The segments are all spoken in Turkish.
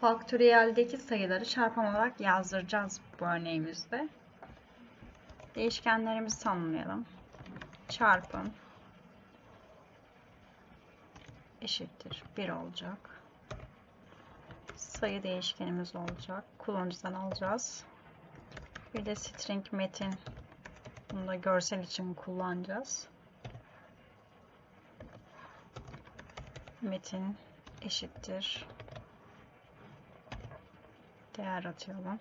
Faktöriyeldeki sayıları çarpım olarak yazdıracağız bu örneğimizde. Değişkenlerimizi tanımlayalım. Çarpım eşittir 1 olacak. Sayı değişkenimiz olacak. Kullanıcıdan alacağız. Bir de string metin. Bunu da görsel için kullanacağız. Metin eşittir. Değer atıyorum.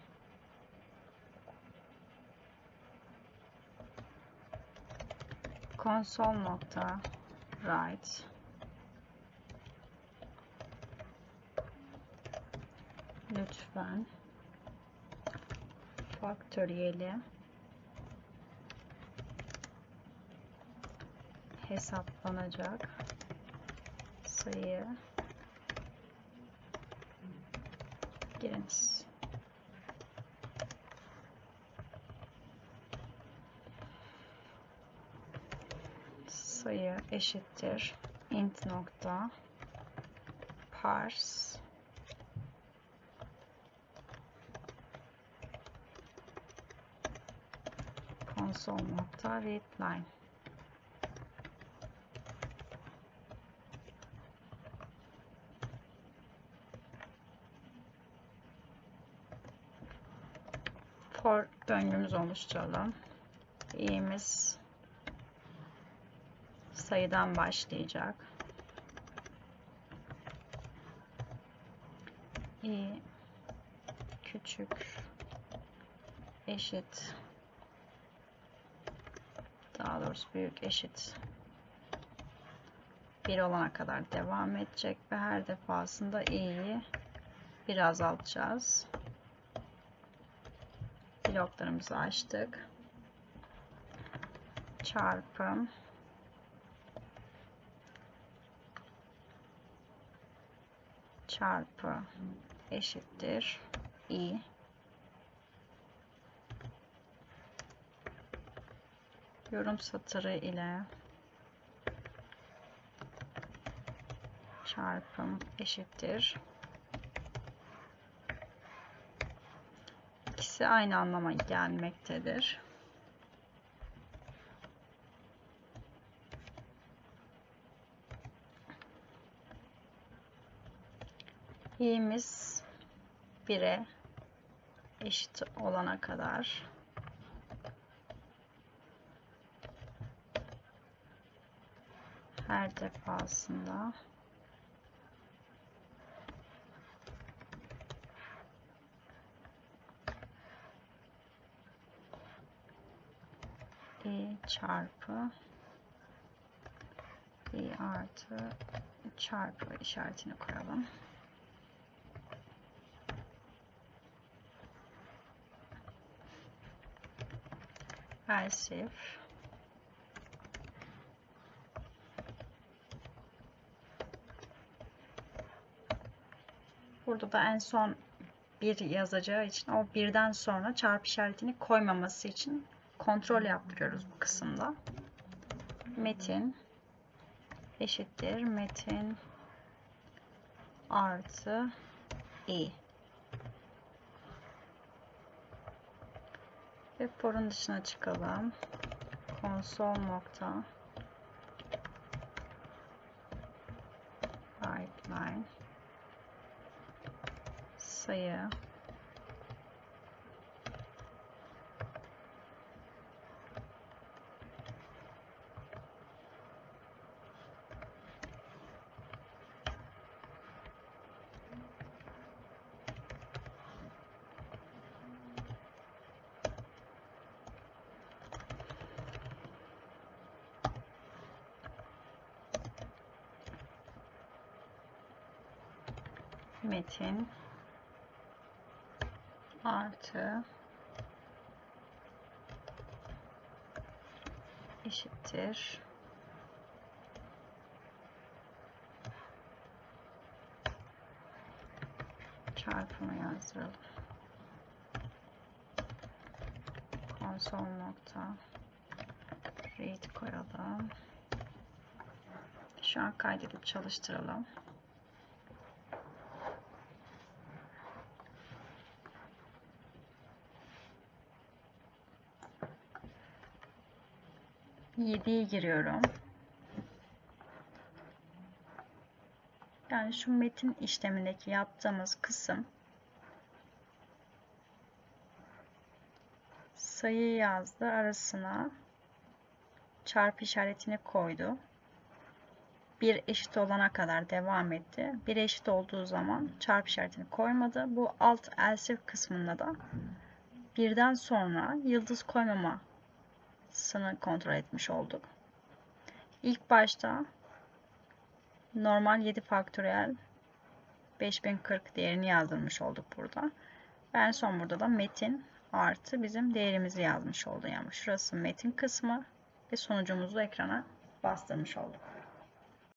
Console nokta write lütfen faktöriyeli hesaplanacak sayı giriniz. Sayı eşittir int nokta parse console nokta readline for döngümüzü oluşturalım. i'miz sayıdan başlayacak. i küçük eşit daha doğrusu büyük eşit 1 olana kadar devam edecek ve her defasında i'yi bir azaltacağız. Bloklarımızı açtık. Çarpım çarpı eşittir i yorum satırı ile çarpım eşittir ikisi aynı anlama gelmektedir. İ'miz 1'e eşit olana kadar her defasında i çarpı i artı çarpı işaretini koyalım. İf Burada da en son bir yazacağı için o birden sonra çarpı işaretini koymaması için kontrol yaptırıyoruz bu kısımda. Metin eşittir metin artı i. Ve forun dışına çıkalım. Konsol nokta line sayı metin artı eşittir çarpımı yazdıralım. Konsol nokta read koyalım. Şu an kaydedip çalıştıralım. 7'yi giriyorum. Yani şu metin işlemindeki yaptığımız kısım sayı yazdı arasına çarpı işaretini koydu. Bir eşit olana kadar devam etti. Bir eşit olduğu zaman çarpı işaretini koymadı. Bu alt else kısmında da birden sonra yıldız koymamasını kontrol etmiş olduk. İlk başta normal 7 faktöriyel 5040 değerini yazdırmış olduk burada. En son burada da metin artı bizim değerimizi yazmış oldu. Yani şurası metin kısmı ve sonucumuzu ekrana bastırmış olduk.